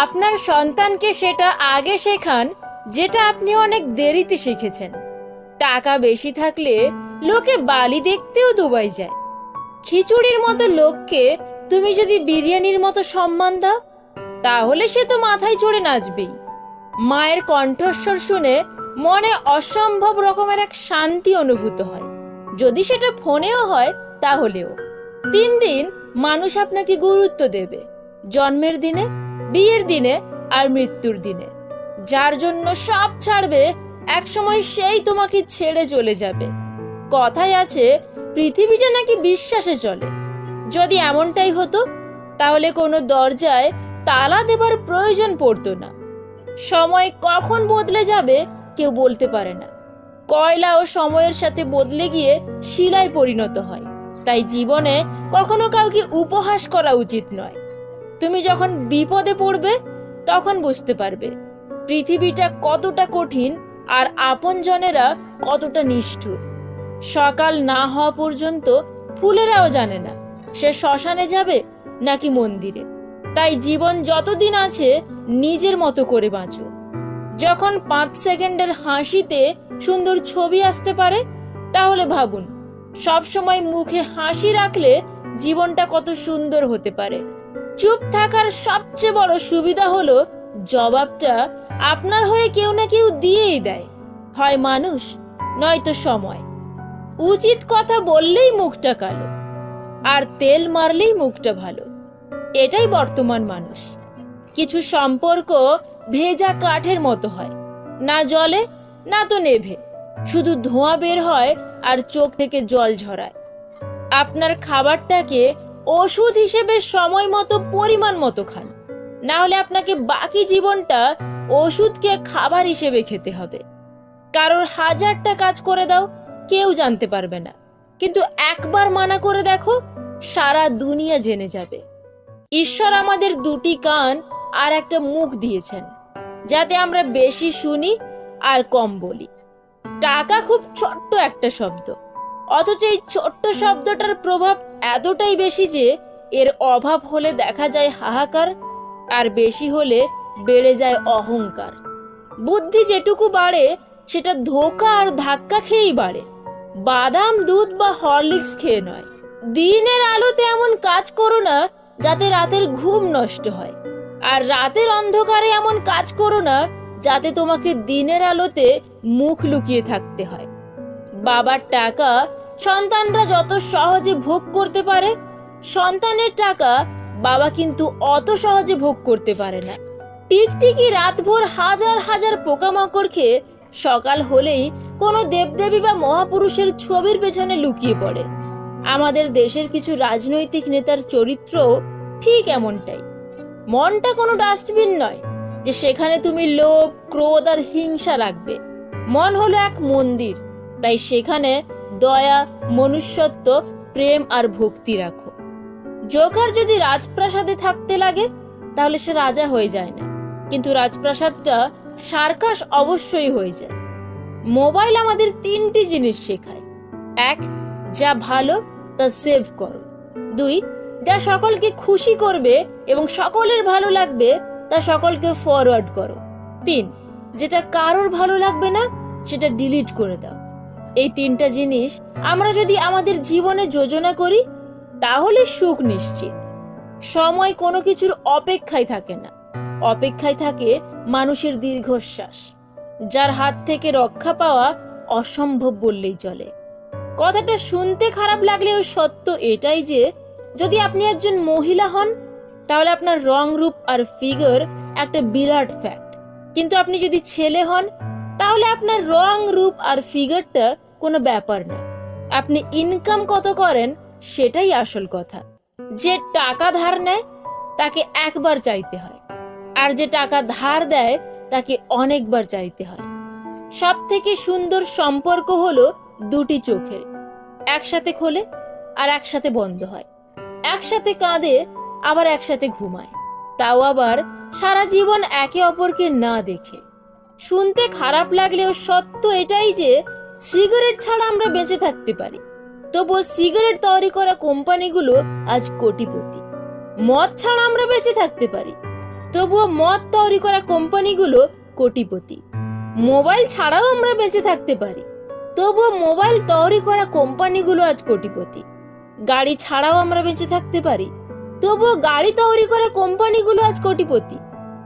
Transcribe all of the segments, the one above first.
আপনার সন্তানকে সেটা আগে শেখান, যেটা আপনি অনেক দেরিতে শিখেছেন। টাকা বেশি থাকলে লোকে বালি দেখতেও দুবাই যায়। খিচুড়ির মতো লোককে তুমি যদি বিরিয়ানির মতো সম্মান দাও, তাহলে সে তো মাথায় চড়ে নাচবেই। মায়ের কণ্ঠস্বর শুনে মনে অসম্ভব রকমের এক শান্তি অনুভূত হয়। যদি সেটা ফোনেও হয়, তাহলেও। তিন দিন মানুষ আপনাকে গুরুত্ব দেবে। জন্মের দিনে বিয়ের দিনে আর মৃত্যুর দিনে। যার জন্য সব ছাড়বে, একসময় সেই তোমাকে ছেড়ে চলে যাবে। কথায় আছে, পৃথিবীটা নাকি বিশ্বাসে চলে। যদি এমনটাই হতো, তাহলে কোনো দরজায় তালা দেবার প্রয়োজন পড়তো না। সময় কখন বদলে যাবে, কেউ বলতে পারে না। কয়লা ও সময়ের সাথে বদলে গিয়ে শিলায় পরিণত হয়। তাই জীবনে কখনো কাউকে উপহাস করা উচিত নয়। তুমি যখন বিপদে পড়বে, তখন বুঝতে পারবে পৃথিবীটা কতটা কঠিন আর আপনজনেরা কতটা নিষ্ঠুর। সকাল না হওয়া পর্যন্ত ফুলেরাও জানে না সে শ্মশানে যাবে নাকি মন্দিরে। তাই জীবন যতদিন আছে, নিজের মতো করে বাঁচো। যখন পাঁচ সেকেন্ডের হাসিতে সুন্দর ছবি আসতে পারে, তাহলে ভাবুন সব সময় মুখে হাসি রাখলে জীবনটা কত সুন্দর হতে পারে। চুপ থাকার সবচেয়ে বড় সুবিধা হলো জবাবটা আপনার হয়ে কেউ না কেউ দিয়েই দেয়। হয় মানুষ, নয়তো সময়। উচিত কথা বললেই মুখটা কালো, আর তেল মারলেই মুখটা ভালো। এটাই বর্তমান মানুষ। কিছু সম্পর্ক ভেজা কাঠের মতো হয়, না জলে, না তো নেভে। শুধু ধোঁয়া বের হয় আর চোখ থেকে জল ঝরায়। আপনার খাবারটাকে ওষুধ হিসেবে সময় মতো, পরিমাণ মতো খান। না হলে আপনাকে বাকি জীবনটা ওষুধকে খাবার হিসেবে খেতে হবে। কারোর হাজারটা কাজ করে দাও, কেউ জানতে পারবে না। কিন্তু একবার মানা করে দেখো, সারা দুনিয়া জেনে যাবে। ঈশ্বর আমাদের দুটি কান আর একটা মুখ দিয়েছেন, যাতে আমরা বেশি শুনি আর কম বলি। টাকা খুব ছোট্ট একটা শব্দ, অথচ এই ছোট্ট শব্দটার প্রভাব এতটাই বেশি যে এর অভাব হলে দেখা যায় হাহাকার, আর বেশি হলে বেড়ে যায় অহংকার। বুদ্ধি যেটুকু বাড়ে, সেটা ধোকা আর ধাক্কা খেয়েই বাড়ে। বাদাম, দুধ বা হরলিক্স খেয়ে নয়। দিনের আলোতে এমন কাজ করো না, যাতে রাতের ঘুম নষ্ট হয়। আর রাতের অন্ধকারে এমন কাজ করো না, যাতে তোমাকে দিনের আলোতে মুখ লুকিয়ে থাকতে হয়। বাবার টাকা সন্তানরা যত সহজে ভোগ করতে পারে, সন্তানের টাকা বাবা কিন্তু অত সহজে ভোগ করতে পারে না। টিকটিকি রাতভর হাজার হাজার পোকামাকড় খেয়ে সকাল হলেই কোনো দেবদেবী বা মহাপুরুষের ছবির পেছনে লুকিয়ে পড়ে। আমাদের দেশের কিছু রাজনৈতিক নেতার চরিত্র ঠিক এমনটাই। মনটা কোনো ডাস্টবিন নয় যে সেখানে তুমি লোভ, ক্রোধ আর হিংসা রাখবে। মন হলো এক মন্দির। তাই সেখানে দয়া, মনুষ্যত্ব, প্রেম আর ভক্তি রাখো। জোকার যদি রাজপ্রাসাদে থাকতে লাগে, তাহলে সে রাজা হয়ে যায় না। কিন্তু রাজপ্রাসাদটা সার্কাস অবশ্যই হয়ে যায়। মোবাইল আমাদের তিনটি জিনিস শেখায়। এক, যা ভালো, তা সেভ করো। দুই, যা সকলকে খুশি করবে এবং সকলের ভালো লাগবে, তা সকলকে ফরওয়ার্ড করো। তিন, যেটা কারোর ভালো লাগবে না, সেটা ডিলিট করে দাও। এই তিনটা জিনিস আমরা যদি আমাদের জীবনে যোজনা করি, তাহলে সুখ নিশ্চিত। সময় কোনো কিছুর অপেক্ষায় থাকে না। অপেক্ষায় থাকে মানুষের দীর্ঘশ্বাস, যার হাত থেকে রক্ষা পাওয়া অসম্ভব বললেই চলে। কথাটা শুনতে খারাপ লাগলেও সত্য এটাই যে, যদি আপনি একজন মহিলা হন, তাহলে আপনার রং রূপ আর ফিগার একটা বিরাট ফ্যাক্ট কিন্তু আপনি যদি ছেলে হন, তাহলে আপনার রং রূপ আর ফিগারটা কোনো ব্যাপার না। আপনি ইনকাম কত করেন সেটাই আসল কথা। যে টাকা ধার নেয়, তাকে একবার চাইতে হয়। আর যে টাকা ধার দেয়, তাকে অনেকবার চাইতে হয়। সব থেকে সুন্দর সম্পর্ক হলো দুটি চোখের। একসাথে খোলে আর একসাথে বন্ধ হয়। একসাথে কাঁদে, আবার একসাথে ঘুমায়। তাও আবার সারা জীবন একে অপরকে না দেখে। শুনতে খারাপ লাগলেও সত্য এটাই যে সিগারেট ছাড়া আমরা বেঁচে থাকতে পারি। তবুও সিগারেট তৈরি করা কোম্পানিগুলো আজ কোটিপতি। মদ ছাড়া আমরা বেঁচে থাকতে পারি। তবুও মদ তৈরি করা কোম্পানিগুলো কোটিপতি। মোবাইল ছাড়াও আমরা বেঁচে থাকতে পারি। তবুও মোবাইল তৈরি করা কোম্পানিগুলো আজ কোটিপতি। গাড়ি ছাড়াও আমরা বেঁচে থাকতে পারি। তবুও গাড়ি তৈরি করা কোম্পানিগুলো আজ কোটিপতি।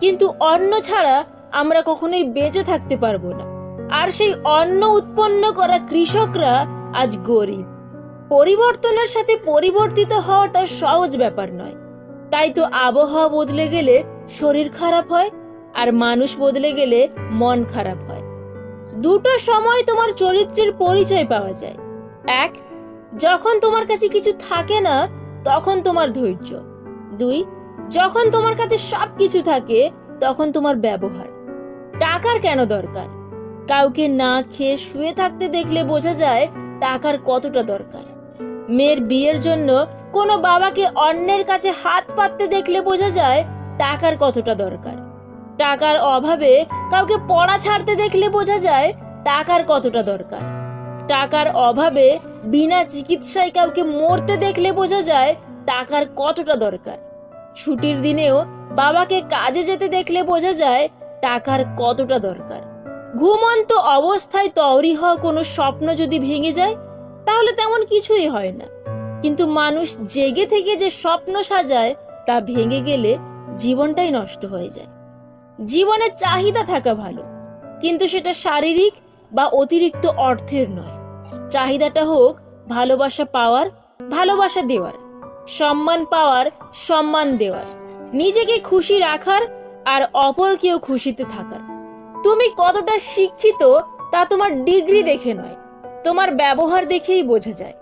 কিন্তু অন্ন ছাড়া আমরা কখনোই বেঁচে থাকতে পারব না। আর সেই অন্ন উৎপন্ন করা কৃষকরা আজ গরিব। পরিবর্তনের সাথে পরিবর্তিত হওয়াটা সহজ ব্যাপার নয়। তাই তো আবহাওয়া বদলে গেলে শরীর খারাপ হয় আর মানুষ বদলে গেলে মন খারাপ হয়। দুটো সময় তোমার চরিত্রের পরিচয় পাওয়া যায়। এক, যখন তোমার কাছে কিছু থাকে না, তখন তোমার ধৈর্য। দুই, যখন তোমার কাছে সব কিছু থাকে, তখন তোমার ব্যবহার। টাকার কেন দরকার? কাউকে না খেয়ে শুয়ে থাকতে দেখলে বোঝা যায় টাকার কতটা দরকার। মেয়ের বিয়ের জন্য কোনো বাবাকে অন্যের কাছে হাত পাততে দেখলে বোঝা যায় টাকার কতটা দরকার। টাকার অভাবে কাউকে পড়া ছাড়তে দেখলে বোঝা যায় টাকার কতটা দরকার। টাকার অভাবে বিনা চিকিৎসায় কাউকে মরতে দেখলে বোঝা যায় টাকার কতটা দরকার। ছুটির দিনেও বাবাকে কাজে যেতে দেখলে বোঝা যায় টাকার কতটা দরকার। ঘুমন্ত অবস্থায় তৈরি হওয়া কোনো স্বপ্ন যদি ভেঙে যায়, তাহলে তেমন কিছুই হয় না। কিন্তু মানুষ জেগে থেকে যে স্বপ্ন সাজায়, তা ভেঙে গেলে জীবনটাই নষ্ট হয়ে যায়। জীবনে চাহিদা থাকা ভালো, কিন্তু সেটা শারীরিক বা অতিরিক্ত অর্থের নয়। চাহিদাটা হোক ভালোবাসা পাওয়ার, ভালোবাসা দেওয়ার, সম্মান পাওয়ার, সম্মান দেওয়ার, নিজেকে খুশি রাখার আর অপরকেও খুশিতে থাকার। তুমি কতটা শিক্ষিত তা তোমার ডিগ্রি দেখে নয়। তোমার ব্যবহার দেখেই বোঝা যায়।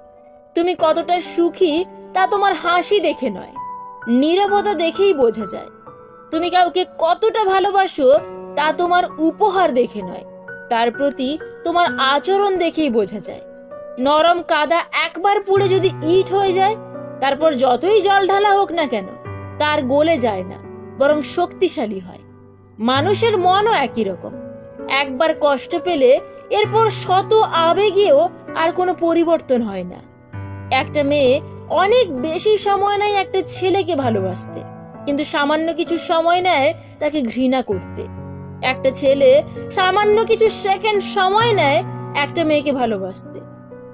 তুমি কতটা সুখী তা তোমার হাসি দেখে নয়। নীরবতা দেখেই বোঝা যায়। তুমি কাউকে কতটা ভালোবাসো তা তোমার উপহার দেখে নয়। তার প্রতি তোমার আচরণ দেখেই বোঝা যায়। নরম কাদা একবার পুড়ে যদি ইট হয়ে যায়, তারপর যতই জল ঢালা হোক না কেন, তার গলে যায় না, বরং শক্তিশালী হয়। মানুষের মনও একই রকম। একবার কষ্ট পেলে এরপর শত আবেগেও আর কোনো পরিবর্তন হয় না। একটা মেয়ে অনেক বেশি সময় নেয় একটা ছেলেকে ভালোবাসতে, কিন্তু সামান্য কিছু সময় নেয় তাকে ঘৃণা করতে। একটা ছেলে সামান্য কিছু সেকেন্ড সময় নেয় একটা মেয়েকে ভালোবাসতে,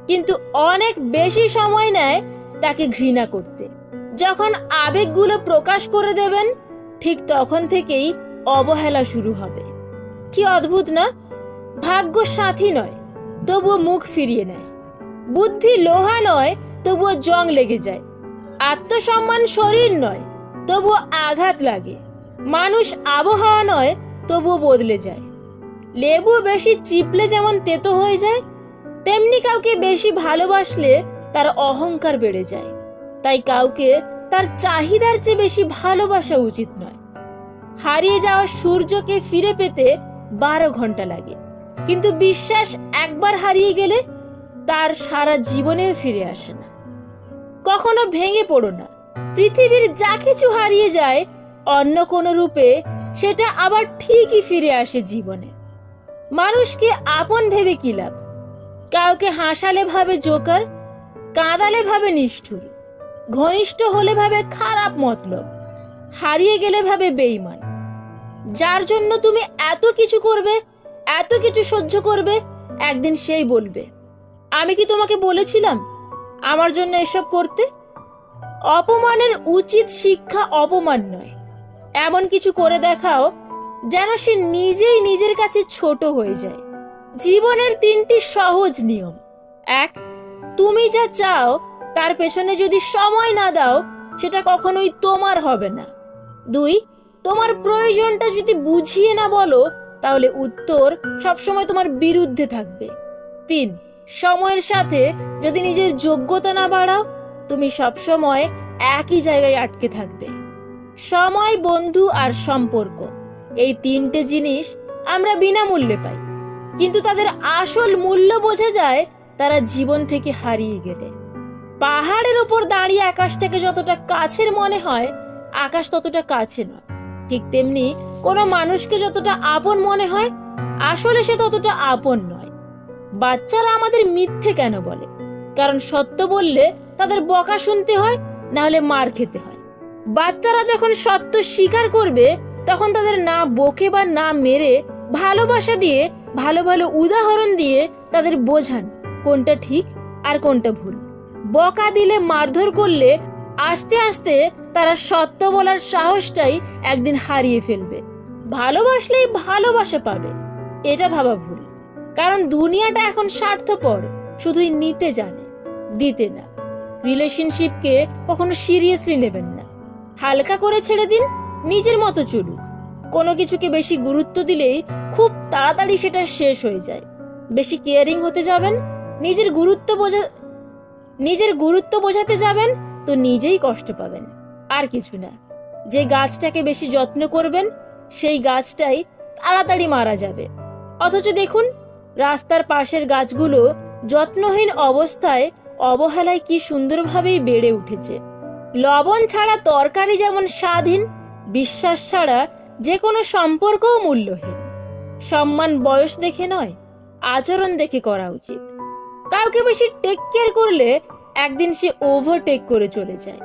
কিন্তু অনেক বেশি সময় নেয় তাকে ঘৃণা করতে। যখন আবেগগুলো প্রকাশ করে দেবেন, ঠিক তখন থেকেই অবহেলা শুরু হবে। কি অদ্ভুত না? ভাগ্য সাথী নয়, তবুও মুখ ফিরিয়ে নেয়। বুদ্ধি লোহা নয়, তবুও জং লেগে যায়। আত্মসম্মান শরীর নয়, তবুও আঘাত লাগে। মানুষ আবহাওয়া নয়, তবুও বদলে যায়। লেবু বেশি চিপলে যেমন তেতো হয়ে যায়, তেমনি কাউকে বেশি ভালোবাসলে তার অহংকার বেড়ে যায়। তাই কাউকে তার চাহিদার চেয়ে বেশি ভালোবাসা উচিত নয়। হারিয়ে যাওয়া সূর্যকে ফিরে পেতে বারো ঘণ্টা লাগে। কিন্তু বিশ্বাস একবার হারিয়ে গেলে তার সারা জীবনেও ফিরে আসে না। কখনো ভেঙে পড়ো না। পৃথিবীর যা কিছু হারিয়ে যায়, অন্য কোনো রূপে সেটা আবার ঠিকই ফিরে আসে জীবনে। মানুষকে আপন ভেবে কি লাভ? কাউকে হাসালে ভাবে জোকার, কাঁদালে ভাবে নিষ্ঠুর। ঘনিষ্ঠ হলে ভাবে খারাপ মতলব। হারিয়ে গেলে ভাবে বেইমান যার জন্য তুমি এত কিছু করবে, এত কিছু সহ্য করবে, একদিন সেই বলবে। আমি কি তোমাকে বলেছিলাম আমার জন্য এসব করতে? অপমানের উচিত শিক্ষা অপমান নয়। এমন কিছু করে দেখাও যেন সে নিজেই নিজের কাছে ছোট হয়ে যায়। জীবনের তিনটি সহজ নিয়ম। এক, তুমি যা চাও, তার পেছনে যদি সময় না দাও, সেটা কখনোই তোমার হবে না। দুই তোমার প্রয়োজনটা যদি বুঝিয়ে না বলো, তাহলে উত্তর সবসময় তোমার বিরুদ্ধে থাকবে। তিন, সময়ের সাথে যদি নিজের যোগ্যতা না বাড়াও, তুমি সবসময় একই জায়গায় আটকে থাকবে। সময়, বন্ধু আর সম্পর্ক, এই তিনটে জিনিস আমরা বিনামূল্যে পাই। কিন্তু তাদের আসল মূল্য বোঝা যায় তারা জীবন থেকে হারিয়ে গেলে। পাহাড়ের উপর দাঁড়িয়ে আকাশটাকে যতটা কাছের মনে হয়, আকাশ ততটা কাছে নয়। ঠিক তেমনি কোনো মানুষকে যতটা আপন মনে হয়, আসলে সে ততটা আপন নয়। বাচ্চারা আমাদের মিথ্যে কেন বলে? কারণ সত্য বললে তাদের বকা শুনতে হয়, না হলে মার খেতে হয়। বাচ্চারা যখন সত্য স্বীকার করবে, তখন তাদের না বকে বা না মেরে ভালোবাসা দিয়ে, ভালো ভালো উদাহরণ দিয়ে তাদের বোঝান কোনটা ঠিক আর কোনটা ভুল। বকা দিলে মারধর করলে আস্তে আস্তে তারা সত্য বলার সাহসটাই একদিন হারিয়ে ফেলবে। ভালোবাসলেই ভালোবাসা পাবে। এটা ভাবা ভুল। কারণ দুনিয়াটা এখন স্বার্থপর, শুধুই নিতে জানে, দিতে না। রিলেশনশিপকে কখনো সিরিয়াসলি নেবেন না। হালকা করে ছেড়ে দিন, নিজের মতো চলুক। কোনো কিছুকে বেশি গুরুত্ব দিলেই খুব তাড়াতাড়ি সেটা শেষ হয়ে যায়। বেশি কেয়ারিং হতে যাবেন, নিজের গুরুত্ব বোঝা নিজের গুরুত্ব বোঝাতে যাবেন তো নিজেই কষ্ট পাবেন। আর কিছু না, যে গাছটাকে বেশি যত্ন করবেন, সেই গাছটাই তাড়াতাড়ি মারা যাবে। অথচ দেখুন, রাস্তার পাশের গাছগুলো যত্নহীন অবস্থায় অবহেলায় কি সুন্দরভাবেই বেড়ে উঠেছে। লবণ ছাড়া তরকারি যেমন স্বাধীন, বিশ্বাস ছাড়া যে কোনো সম্পর্কও মূল্যহীন। সম্মান বয়স দেখে নয়, আচরণ দেখে করা উচিত। কাউকে বেশি টেক কেয়ার করলে একদিন সে ওভারটেক করে চলে যায়।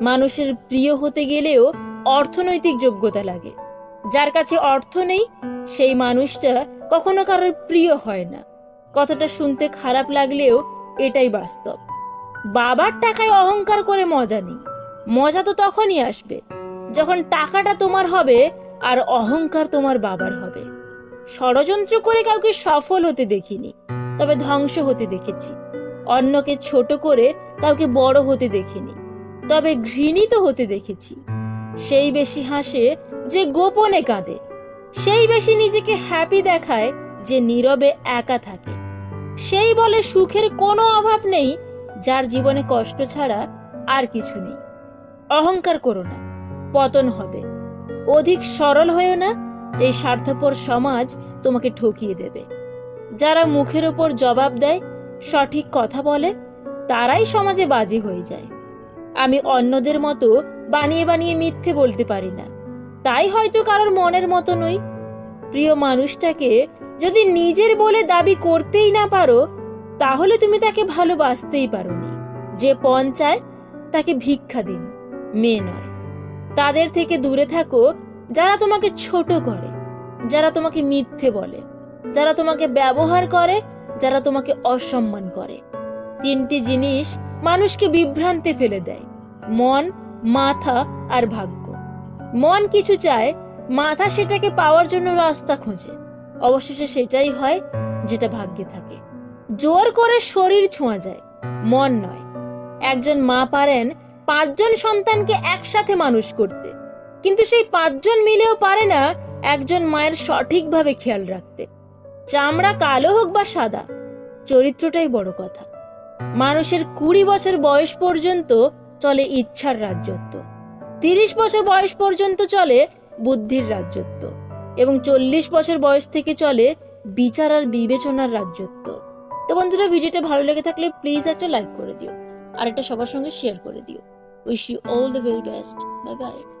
মানুষের প্রিয় হতে গেলেও অর্থনৈতিক যোগ্যতা লাগে। যার কাছে অর্থ নেই, সেই মানুষটা কখনো কারোর প্রিয় হয় না। কথাটা শুনতে খারাপ লাগলেও এটাই বাস্তব। বাবার টাকায় অহংকার করে মজা নেই। মজা তো তখনই আসবে, যখন টাকাটা তোমার হবে আর অহংকার তোমার বাবার হবে। ষড়যন্ত্র করে কাউকে সফল হতে দেখিনি, তবে ধ্বংস হতে দেখেছি। অন্যকে ছোট করে কাউকে বড় হতে দেখিনি। তবে ঘৃণিত হতে দেখেছি। সেই বেশি হাসে যে গোপনে কাঁদে। সেই বেশি নিজেকে হ্যাপি দেখায় যে নীরবে একা থাকে। সেই বলে সুখের কোনো অভাব নেই, যার জীবনে কষ্ট ছাড়া আর কিছু নেই। অহংকার করো না, পতন হবে। অধিক সরল হয়েও না, এই স্বার্থপর সমাজ তোমাকে ঠকিয়ে দেবে। যারা মুখের ওপর জবাব দেয় সঠিক কথা বলে, তারাই সমাজে বাজি হয়ে যায়। আমি অন্যদের মতো বানিয়ে বানিয়ে মিথ্যে বলতে পারি না। তাই হয়তো কারোর মনের মতো নই। প্রিয় মানুষটাকে যদি নিজের বলে দাবি করতেই না পারো, তাহলে তুমি তাকে ভালোবাসতেই পারোনি। যে পণ চায়, তাকে ভিক্ষা দিন, মেয়ে নয়। তাদের থেকে দূরে থাকো, যারা তোমাকে ছোট করে, যারা তোমাকে মিথ্যে বলে, যারা তোমাকে ব্যবহার করে যারা তোমাকে অসম্মান করে। তিনটি জিনিস মানুষকে বিভ্রান্তে ফেলে দেয়, মন, মাথা আর ভাগ্য। মন কিছু চায়, মাথা সেটাকে পাওয়ার জন্য রাস্তা খোঁজে। অবশেষে সেটাই হয় যেটা ভাগ্যে থাকে। জোর করে শরীর ছোঁয়া যায়, মন নয়। একজন মা পারেন পাঁচজন সন্তানকে একসাথে মানুষ করতে। কিন্তু সেই পাঁচজন মিলেও পারে না একজন মায়ের সঠিকভাবে খেয়াল রাখতে। চামড়া কালো হোক বা সাদা, চরিত্রটাই বড় কথা। মানুষের কুড়ি বছর বয়স পর্যন্ত চলে ইচ্ছার রাজ্যত্ব তিরিশ বছর বয়স পর্যন্ত চলে বুদ্ধির রাজ্যত্ব এবং চল্লিশ বছর বয়স থেকে চলে বিচার আর বিবেচনার রাজ্যত্ব তো বন্ধুরা, ভিডিওটা ভালো লেগে থাকলে প্লিজ একটা লাইক করে দিও। আর একটা সবার সঙ্গে শেয়ার করে দিও। Wish you all the very best bye bye